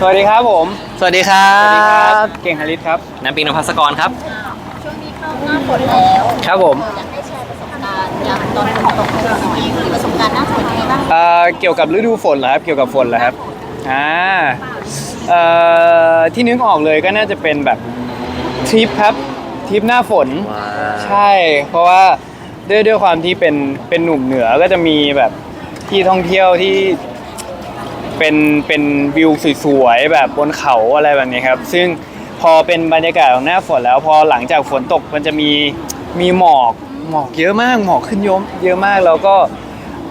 สวัสดีครับผม สวัสดีครัสวัสดีครับ บ เก่งฮาริสครับ น้ำปิงนภัสกรครับ ช่วงนี้เข้าหน้าฝนแล้วครับผม อยากให้แชร์ประสบการณ์ยามตอนฝนตกหน่อยมีประสบการณ์หน้าฝนยังไงบ้างเอ่อเกี่ยวกับฤดูฝนเหรอครับ เกี่ยวกับฝนเหรอครับ อ่า เอ่อ ที่นึกออกเลยก็น่าจะเป็นแบบทริปครับทริปหน้าฝนว้าใช่ เพราะว่าด้วยด้วยความที่เป็นเป็นหนุ่มเหนือก็จะมีแบบที่ท่องเที่ยวที่ เป็นเป็นวิวสวยๆแบบบนเขาอะไรแบบนี้ครับ ซึ่งพอเป็นบรรยากาศของหน้าฝนแล้ว พอหลังจากฝนตกมันจะมีมีหมอกหมอกเยอะมากหมอกขึ้นเยอะเยอะมากแล้วก็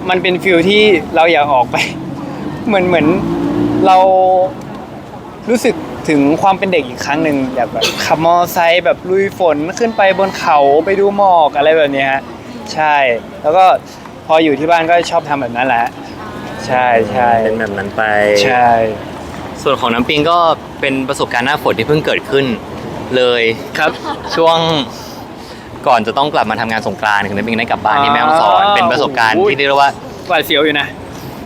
มันเป็นฟิลที่เราอยากออกไป เหมือนเหมือนเรารู้สึกถึงความเป็นเด็กอีกครั้งหนึ่งอยากแบบขับมอเตอร์ไซค์แบบลุยฝนขึ้นไปบนเขาไปดูหมอกอะไรแบบนี้ฮะใช่ แล้วก็พออยู่ที่บ้านก็ชอบทำแบบนั้นแหละ ใช่ใช่เป็นแบบนั้นไป ใช่ ส่วนของน้ำปิงก็เป็นประสบการณ์หน้าฝนที่เพิ่งเกิดขึ้น เลยครับ ช่วงก่อนจะต้องกลับมาทำงานสงกรานต์คือน้ำปิงได้กลับบ้านที่แม่ฮ่องสอนอ่าเป็นประสบการณ์โอ้โหที่เรียกได้ว่าหวาดเสียวอยู่นะ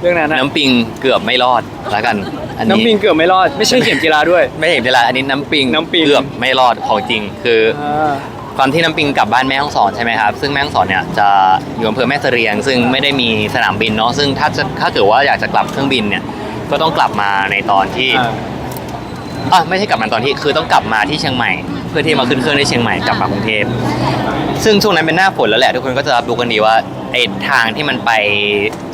เรื่องนั้นนะน้ำปิงเกือบไม่รอดแล้วกัน อันน้ำนี้ปิงเกือบไม่รอด ไม่ใช่เข็มกีฬาด้วย ไม่เห็นเวลาอันนี้น้ำปิงน้ำปิง เกือบไม่รอดของจริงคือ อ่า ความที่น้ำปิงกลับบ้านแม่ฮ่องสอนใช่ไหมครับซึ่งแม่ฮ่องสอนเนี่ยจะอยู่อำเภอแม่เสรียง ซึ่งไม่ได้มีสนามบินเนาะซึ่งถ้าจะถ้าเกิดว่าอยากจะกลับเครื่องบินเนี่ยก็ต้องกลับมาในตอนที่อ่าอะไม่ใช่กลับมาตอนที่คือต้องกลับมาที่เชียงใหม่ เพื่อที่มาขึ้นเครื่องที่เชียงใหม่กลับมากรุงเทพซึ่งช่วงนั้นเป็นหน้าฝนแล้วแหละทุกคนก็จะรับรู้กันดีว่าไอ้ทางที่มันไป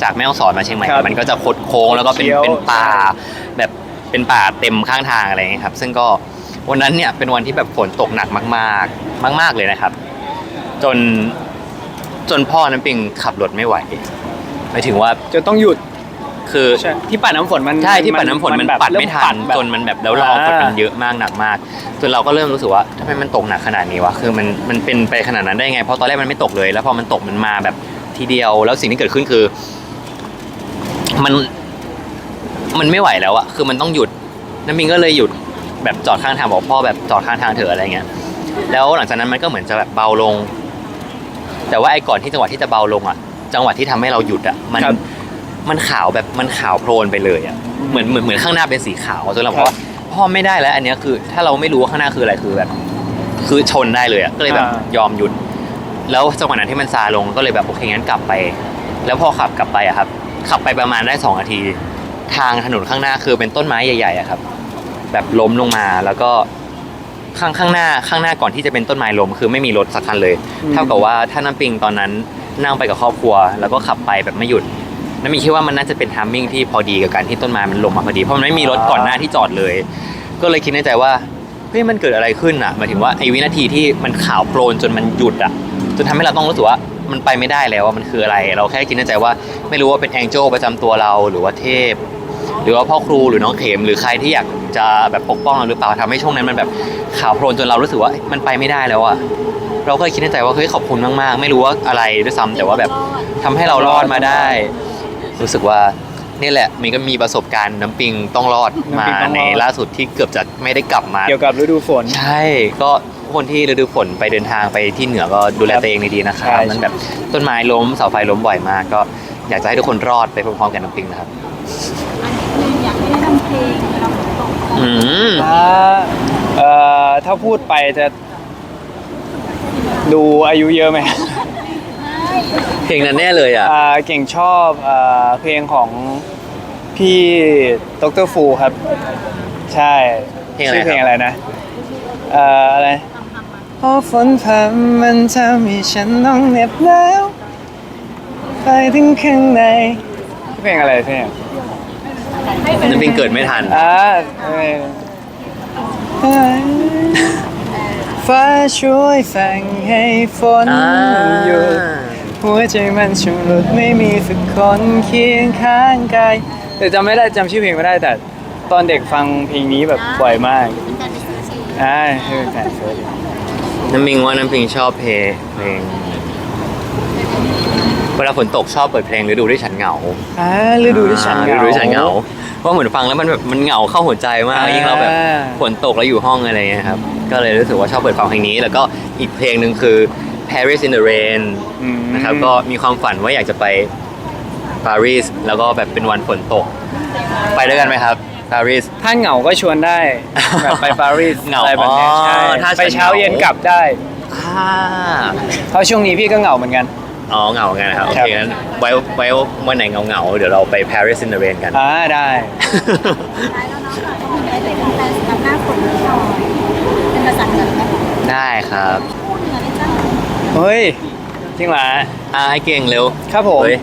จากแม่ฮ่องสอนมาเชียงใหม่ ครับมันก็จะคดโค้งแล้วก็เป็นเคี้ยว เป็นป่าแบบเป็นป่าเต็มข้างทางอะไรอย่างเงี้ยครับ ซึ่งก็ วันนั้นเนี่ยเป็นวันที่แบบฝนตกหนักมากๆ มาก ๆเลยนะครับ จนจนพ่อน้ำปิงขับรถไม่ไหวหมายถึงว่าจะต้องหยุดคือใช่ที่ปัดน้ำฝนมันใช่ที่ปัดน้ำฝนมันแบบปัดไม่ทัเริ่นแบบ จนมันแบบแล้วละอองฝนอ่ามัมันเยอะมากหนักมากจนเราก็เริ่มรู้สึกว่าทำไมมันตกหนักขนาดนี้วะคือมันมันเป็นไปขนาดนั้นได้ไงเพราะตอนแรกมันไม่ตกเลย แล้วพอมันตกมันมาแบบทีเดียว แล้วสิ่งที่เกิดขึ้นคือ มันมันไม่ไหวแล้วอะคือมันต้องหยุดน้ำมิงก็เลยหยุด แบบจอดข้างทางบอกพ่อแบบจอดข้างทางเถอะอะไรเงี้ยแล้วหลังจากนั้นมันก็เหมือนจะแบบเบาลง แต่ว่าไอ้ก่อนที่จังหวะที่จะเบาลงอะจังหวะที่ทำให้เราหยุดอะมันครับมันขาวแบบมันขาวโพลนไปเลยอะเหมือนเหมือนเหมือนข้างหน้าเป็นสีขาวจนเราบอกว่าพ่อไม่ได้แล้ว อันเนี้ยคือ ถ้าเราไม่รู้ว่าข้างหน้าคืออะไรคือแบบ คือชนได้เลยอะก็เลยแบบอ่ายอมหยุด แล้วจังหวะนั้นที่มันซาลงก็เลยแบบโอเคงั้นกลับไป แล้วพอขับกลับไปอะครับ ขับไปประมาณได้สองนาที ทางถนนข้างหน้าคือเป็นต้นไม้ใหญ่ๆอะครับ แบบล้มลงมาแล้วก็ข้างข้างหน้าข้างหน้าก่อนที่จะเป็นต้นไม้ล้มคือไม่มีรถสักคันเลยอืมเท่ากับว่าถ้าน้ำปิงตอนนั้นนั่งไปกับครอบครัว แล้วก็ขับไปแบบไม่หยุดน้ำมิงคิดว่ามันน่าจะเป็นทามมิ่งที่พอดีกับการที่ต้นไม้มันล้มมาพอดีเพราะมันไม่มีรถก่อนหน้าที่จอดเลย ก็เลยคิดในใจว่าเฮ้ยมันเกิดอะไรขึ้นอะหมายถึงว่าไอ้วินาทีที่มันขาวโพลนจนมันหยุดอะจนทำให้เราต้องรู้สึกว่ามันไปไม่ได้แล้วว่ามันคืออะไร เราแค่คิดในใจว่าไม่รู้ว่าเป็นแองเจิลประจำตัวเราหรือว่าเทพ หรือว่าพ่อครูหรือน้องเข็มหรือใครที่อยาก จะแบบปกป้องเราหรือเปล่าทำให้ช่วงนั้นมันแบบขาวโพลนจนเรารู้สึกว่าเอ้ยมันไปไม่ได้แล้วอะเราก็เลยคิดในใจว่าเฮ้ยขอบคุณมากๆ ไม่รู้ว่าอะไรด้วยซ้ำแต่ว่าแบบทำให้เรารอดมาได้ รู้สึกว่านี่แหละมีก็มีประสบการณ์น้ำปิงต้องรอดมาน้ำปิงต้องรอดในล่าสุดที่เกือบจะไม่ได้กลับมา เกี่ยวกับฤดูฝน ใช่ ก็คนที่ฤดูฝนไปเดินทางไปที่เหนือก็ดูแลตัวเองดีๆนะครับใช่มันแบบต้นไม้ล้มเสาไฟล้มบ่อยมาก ก็อยากจะให้ทุกคนรอดไปพร้อมๆกันน้ำปิงนะครับอันนี้อยากให้ได้ทำเพลงเวลาฝนตก อืมถ้าเอ่อถ้าพูดไปจะดูอายุเยอะไหม เพลงนั้นแน่เลยอะ อ่าเก่งชอบอ่าเพลงของพี่ดรฟูครับ ใช่เพลงอะไรชื่อเพลงครับอะไรนะเอ่ออะไรพอฝนพรำมันทำให้ฉันต้องเหน็บแล้วไปถึงข้างในชื่อเพลงอะไรเพลง น้ำปิงเกิดไม่ทัน อ่าเอ่อฟ้าช่วยฟังให้ฝนหยุดหัวใจมันชำรุดไม่มีสักคนเคียงข้างกายแต่จำไม่ได้จำชื่อเพลงไม่ได้แต่ ตอนเด็กฟังเพลงนี้แบบบ่อยมากเป็นการไปซื้อซีอ่าคือแต่เฟิร์สน้ำปิงว่าน้ำปิงชอบเพลงเพลง เวลาฝนตกชอบเปิดเพลงฤดูที่ฉันเหงาอ่าฤดูที่ฉันเหงาฤดูที่ฉันเหงาเพราะเหมือนฟังแล้วมันแบบมันเหงาเข้าหัวใจมากอ่ายิ่ยิ่งเราแบบฝนตกแล้วอยู่ห้องอะไรเงี้ยครับก็เลยรู้สึกว่าชอบเปิดฟังเพลงนี้ แล้วก็อีกเพลงหนึ่งคือ Paris in the Rain อืมนะครับก็มีความฝันว่าอยากจะไปปารีสแล้วก็แบบเป็นวันฝนตก ไปด้วยกันไหมครับไปารีสถ้าเหงาก็ชวนได้แบบไปปารีสเหงาอะไรแบบนี้อ๋อใช่ถ้าไปเช้าฉันเหงาเย็นกลับได้อ่าเพราะช่วงนี้พี่ก็เหงาเหมือนกัน อ๋อเหงากันนะครับโอครับเคงั้นไว้ไว้วันไหนเหงาเงาๆเดี๋ยวเราไป Paris in the rain กัน อ่าได้ ท้ายแล้วเนาะค่ะต้องมีอะไรเป็นแฟนสำหรับหน้าฝนนิดหน่อยเป็นภาษาเหนือไหมได้ครับ พูดเหนือเลยจ้าเฮ้ย จริงเหรออ่าไอ้เก่งเร็วครับผม เฮ้ย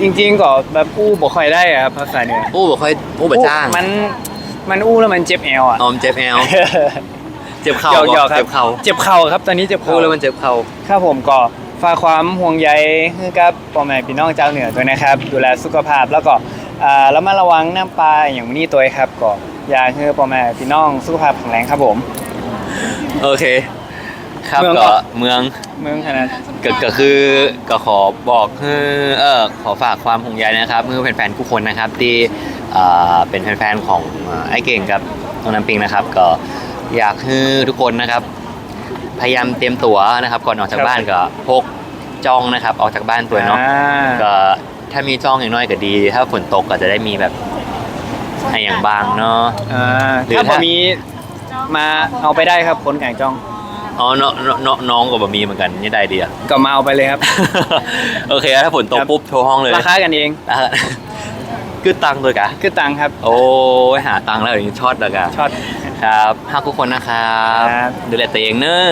จริงๆก็แบบอู้บ่ค่อยได้อะครับภาษาเหนืออู้บอกค่อยอู้บะจ้างมันมันอู้แล้วมันเจ็บแอวอะออมเจ็บแอลเจ็บเข่าหยอกๆครับเจ็บเข่าเจ็บเข่าครับตอนนี้เจ็บเข่าแล้วมันเจ็บเข่า ครับผมก็ ฝากความห่วงใยให้กับพ่อแม่พี่น้องเจ้าวเหนือด้วยนะครับ ดูแลสุขภาพแล้วก็อ่าระมัดระวังน้ำปลาอย่างนี้ตัวครับก็อยากให้พ่อแม่พี่น้องสุขภาพแข็งแรงครับผม โอเค ครับเมืองก็ก็เมืองเมืองขนาดก็ก็คือก็ขอบอกคือเออขอฝากความห่วงใยนะครับเมื่อแฟนๆทุกคนนะครับ ที่เอ่อเป็นแฟนๆของเอ่อไอ้เก่งกับน้องน้ำปิงนะครับ ก็อยากให้ทุกคนนะครับ พยายามเตรียมตั๋วนะครับก่อนออกจากบ้านก็พกจองนะครับ ออกจากบ้านตัวเนาะอ่าก็ถ้ามีจองอย่างน้อยก็ดี ถ้าฝนตกก็จะได้มีแบบให้อย่างบางเนาะอ่าหรือถ้าถ้าผมมีมาเอาไปได้ครับคนแข่งจองอ๋อน้องน้องน้องน้องก็แบบมีเหมือนกันนี่ได้ดีอะก็มาเอาไปเลยครับ โอเคถ้าฝนตกครับปุ๊บโทรห้องเลยราคากันเองอะคือตังค์เลยกะคือตังค์ครับ โอ้ยหาตังค์แล้วอย่างนี้ช็อตแล้วกะช็อต ครับห้าทุกคนนะครับครับ ดูแลตัวเองเนอะ